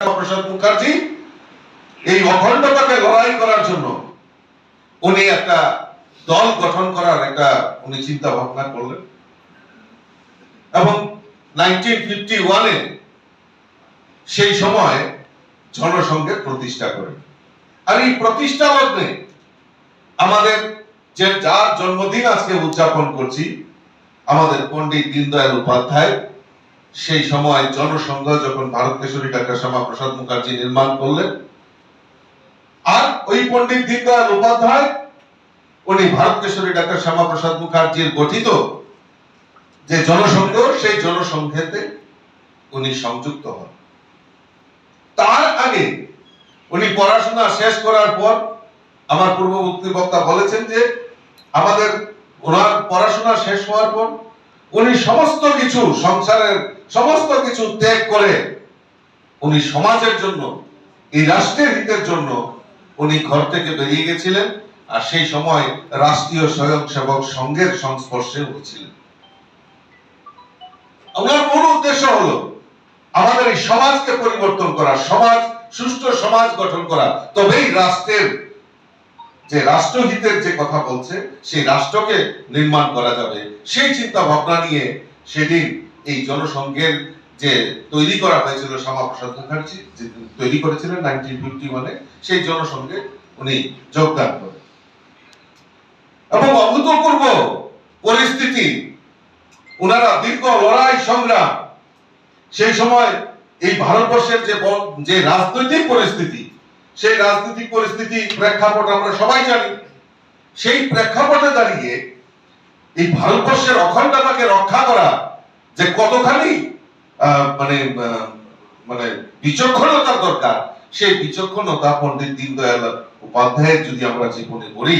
প্রসাদ মুখার্জি, এই অখণ্ডতাকে লড়াই করার জন্য উনি একটা দল গঠন করার একটা উনি চিন্তা ভাবনা করলেন। এবং ওয়ানে সেই সময় জনসংঘের প্রতিষ্ঠা করেন আর এই প্রতিষ্ঠা লগ্নে আমাদের যে যার জন্মদিন আজকে উদযাপন করছি, আমাদের পণ্ডিত দীনদয়াল উপাধ্যায় সেই সময় জনসংঘ যখন ভারত কেশরী ডাক্তার শ্যামা প্রসাদ মুখার্জি নির্মাণ করলেন, আর ওই পণ্ডিত দীনদয়াল উপাধ্যায়, উনি ভারত কেশরী ডাক্তার শ্যামা প্রসাদ মুখার্জির গঠিত যে জনসংঘ, সেই জনসংঘেতে উনি সংযুক্ত হন। তার আগে উনি পড়াশোনা শেষ করার পর আমার পূর্ববর্তী বক্তা বলেছেন যে, আমাদের ওনার পড়াশোনা শেষ হওয়ার পর উনি সমস্ত কিছু সংসারের সমস্ত কিছু ত্যাগ করে উনি সমাজের জন্য, এই রাষ্ট্রের হিতের জন্য উনি ঘর থেকে বেরিয়ে গেছিলেন আর সেই সময় রাষ্ট্রীয় স্বয়ংসেবক সংঘের সংস্পর্শে হয়েছিলেন ওনার মূল উদ্দেশ্য হলো আমাদের এই সমাজকে পরিবর্তন করা, সমাজ, সুষ্ঠু সমাজ গঠন করা। তবেই রাষ্ট্রের যে রাষ্ট্রহিতের যে কথা বলছে, সেই রাষ্ট্রকে নির্মাণ করা যাবে। সেই চিন্তা ভাবনা নিয়ে সেদিন এই জনসংঘের যে তৈরি করা হয়েছিল শ্যামাপ্রসাদ মুখার্জি, যে তৈরি করেছিলেন নাইনটিন ফিফটি ওয়ানে সেই জনসংঘে উনি যোগদান করেন। এবং অভূতপূর্ব পরিস্থিতি ওনারা দীর্ঘ লড়াই সংগ্রাম, সেই সময় এই ভারতবর্ষের যে যে রাজনৈতিক পরিস্থিতি সেই রাজনৈতিক পরিস্থিতি প্রেক্ষাপট আমরা সবাই জানি। সেই প্রেক্ষাপটে দাঁড়িয়ে এই ভারতবর্ষের অখণ্ডতাকে রক্ষা করা যে কতখানি মানে মানে বিচক্ষণতার দরকার, সেই বিচক্ষণতা পণ্ডিত দীনদয়াল উপাধ্যায়ের যদি আমরা জীবনে করি